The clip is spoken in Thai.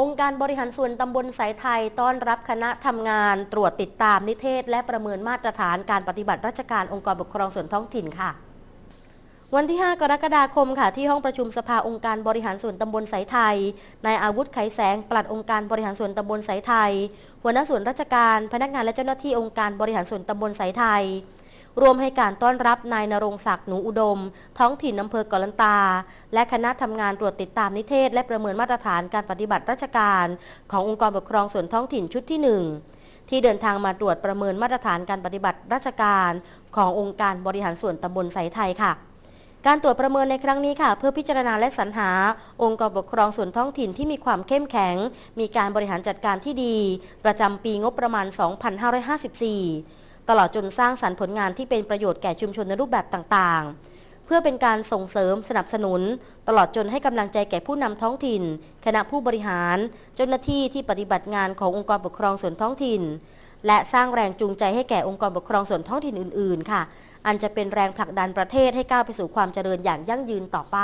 องค์การบริหารส่วนตำบลสายไทยต้อนรับคณะทำงานตรวจติดตามนิเทศ และประเมินมาตรฐานการปฏิบัติราชการองค์กรปกครองส่วนท้องถิ่นค่ะวันที่ 5 กรกฎาคมค่ะที่ห้องประชุมสภาองค์การบริหารส่วนตำบลสายไทย นายอาวุธไขแสง ปลัดองค์การบริหารส่วนตำบลสายไทย หัวหน้าส่วนราชการ พนักงานและเจ้าหน้าที่องค์การบริหารส่วนตำบลสายไทย รวมให้การต้อนรับนายนรงศักดิ์หนูอุดม ท้องถิ่นอำเภอกอลันตา และคณะทำงานตรวจติดตามนิเทศ และประเมินมาตรฐานการปฏิบัติราชการ ขององค์กรปกครองส่วนท้องถิ่นชุดที่ 1 ที่เดินทางมาตรวจประเมินมาตรฐานการปฏิบัติราชการ ขององค์การบริหารส่วนตำบลสายไทยค่ะการตรวจประเมินในครั้งนี้ค่ะ เพื่อพิจารณาและสรรหา องค์กรปกครองส่วนท้องถิ่นที่มีความเข้มแข็ง มีการบริหารจัดการที่ดี ประจำปีงบประมาณ 2554 ตลอดจนสร้างสรรค์ผลงานที่เป็นประโยชน์แก่ชุมชนในรูปแบบต่างๆ เพื่อเป็นการส่งเสริมสนับสนุน ตลอดจนให้กำลังใจแก่ผู้นำท้องถิ่น คณะผู้บริหาร เจ้าหน้าที่ที่ปฏิบัติงานขององค์กรปกครองส่วนท้องถิ่น และสร้างแรงจูงใจให้แก่องค์กรปกครองส่วนท้องถิ่นอื่น ๆ ค่ะ อันจะเป็นแรงผลักดันประเทศให้ก้าวไปสู่ความเจริญอย่างยั่งยืนต่อไป